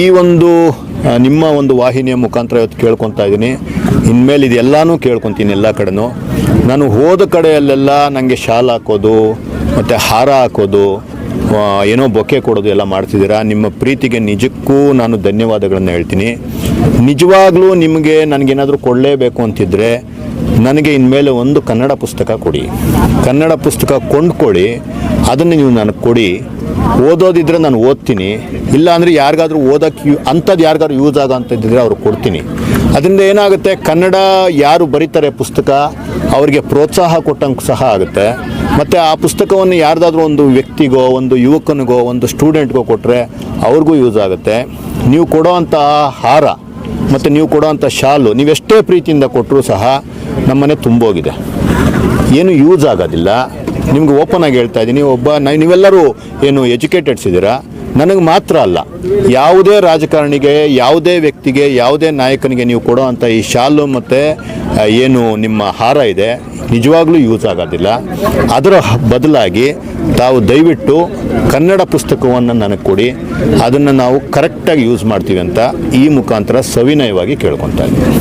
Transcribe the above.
ಈ ಒಂದು ನಿಮ್ಮ ಒಂದು ವಾಹಿನಿಯ ಮುಖಾಂತರ ಇವತ್ತು ಕೇಳ್ಕೊತಾ ಇದ್ದೀನಿ. ಇನ್ಮೇಲೆ ಇದೆಲ್ಲನೂ ಕೇಳ್ಕೊತೀನಿ ಎಲ್ಲ ಕಡೆನೂ. ನಾನು ಹೋದ ಕಡೆಯಲ್ಲೆಲ್ಲ ನನಗೆ ಶಾಲ್ ಹಾಕೋದು, ಮತ್ತು ಹಾರ ಹಾಕೋದು ಏನೋ ಬೊಕ್ಕೆ ಕೊಡೋದು ಎಲ್ಲ ಮಾಡ್ತಿದ್ದೀರಾ? ನಿಮ್ಮ ಪ್ರೀತಿಗೆ ನಿಜಕ್ಕೂ ನಾನು ಧನ್ಯವಾದಗಳನ್ನು ಹೇಳ್ತೀನಿ. ನಿಜವಾಗ್ಲೂ ನಿಮಗೆ ನನಗೇನಾದರೂ ಕೊಡಲೇಬೇಕು ಅಂತಿದ್ದರೆ ನನಗೆ ಇನ್ಮೇಲೆ ಒಂದು ಕನ್ನಡ ಪುಸ್ತಕ ಕೊಡಿ. ಕನ್ನಡ ಪುಸ್ತಕ ಕೊಂಡ್ಕೊಳ್ಳಿ, ಅದನ್ನು ನೀವು ನನಗೆ ಕೊಡಿ. ಓದೋದಿದ್ರೆ ನಾನು ಓದ್ತೀನಿ. ಇಲ್ಲ ಅಂದರೆ ಯಾರಿಗಾದ್ರೂ ಓದೋಕ್ಕೆ ಅಂಥದ್ದು ಯಾರಿಗಾದ್ರು ಯೂಸ್ ಆಗೋ ಅಂಥದ್ದಿದ್ರೆ ಅವ್ರಿಗೆ ಕೊಡ್ತೀನಿ. ಅದರಿಂದ ಏನಾಗುತ್ತೆ? ಕನ್ನಡ ಯಾರು ಬರೀತಾರೆ ಪುಸ್ತಕ, ಅವರಿಗೆ ಪ್ರೋತ್ಸಾಹ ಕೊಟ್ಟಂಗೆ ಸಹ ಆಗುತ್ತೆ. ಮತ್ತು ಆ ಪುಸ್ತಕವನ್ನು ಯಾರ್ದಾದ್ರೂ ಒಂದು ವ್ಯಕ್ತಿಗೋ, ಒಂದು ಯುವಕನಿಗೋ, ಒಂದು ಸ್ಟೂಡೆಂಟ್ಗೋ ಕೊಟ್ಟರೆ ಅವ್ರಿಗೂ ಯೂಸ್ ಆಗುತ್ತೆ. ನೀವು ಕೊಡೋವಂಥ ಹಾರ ಮತ್ತು ನೀವು ಕೊಡೋವಂಥ ಶಾಲು ನೀವೆಷ್ಟೇ ಪ್ರೀತಿಯಿಂದ ಕೊಟ್ಟರೂ ಸಹ ನಮ್ಮನೆ ತುಂಬೋಗಿದೆ. ಏನು ಯೂಸ್ ಆಗೋದಿಲ್ಲ. ನಿಮ್ಗೆ ಓಪನ್ ಆಗಿ ಹೇಳ್ತಾ ಇದ್ದೀನಿ ಒಬ್ಬ ನೀವೆಲ್ಲರೂ ಏನು ಎಜುಕೇಟೆಡ್ಸ್ ಇದ್ದೀರಾ ನನಗೆ ಮಾತ್ರ ಅಲ್ಲ, ಯಾವುದೇ ರಾಜಕಾರಣಿಗೆ, ಯಾವುದೇ ವ್ಯಕ್ತಿಗೆ, ಯಾವುದೇ ನಾಯಕನಿಗೆ ನೀವು ಕೊಡೋ ಅಂಥ ಈ ಶಾಲು ಮತ್ತು ಏನು ನಿಮ್ಮ ಹಾರ ಇದೆ, ನಿಜವಾಗ್ಲೂ ಯೂಸ್ ಆಗೋದಿಲ್ಲ. ಅದರ ಬದಲಾಗಿ ತಾವು ದಯವಿಟ್ಟು ಕನ್ನಡ ಪುಸ್ತಕವನ್ನು ನನಗೆ ಕೊಡಿ, ಅದನ್ನು ನಾವು ಕರೆಕ್ಟಾಗಿ ಯೂಸ್ ಮಾಡ್ತೀವಿ ಅಂತ ಈ ಮುಖಾಂತರ ಸವಿನಯವಾಗಿ ಕೇಳ್ಕೊತಾ ಇದ್ದೀನಿ.